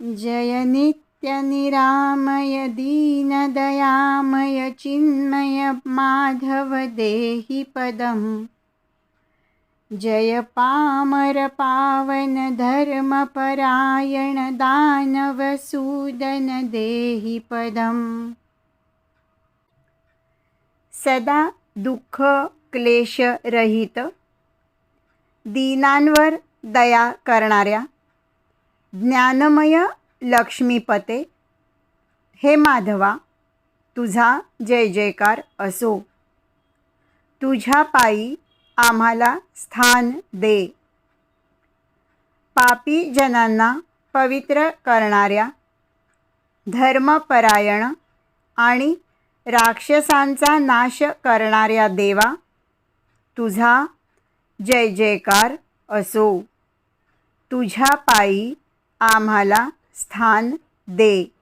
जय नित्यनिरामय दीनदयामय चिन्मय माधव देहि पदम् जय पामर पावन धर्मपरायण दानवसूदन देहि पदम् सदा दुःख क्लेशरहित दीनांवर दया करणाऱ्या ज्ञानमय लक्ष्मीपते. हे माधवा तुझा जय जयकार असो. तुझ्या पायी आम्हाला स्थान दे. पापी जनांना पवित्र करणाऱ्या धर्मपरायण आणि राक्षसांचा नाश करणाऱ्या देवा तुझा जय जयकार असो. तुझ्या पायी आम्हाला स्थान दे.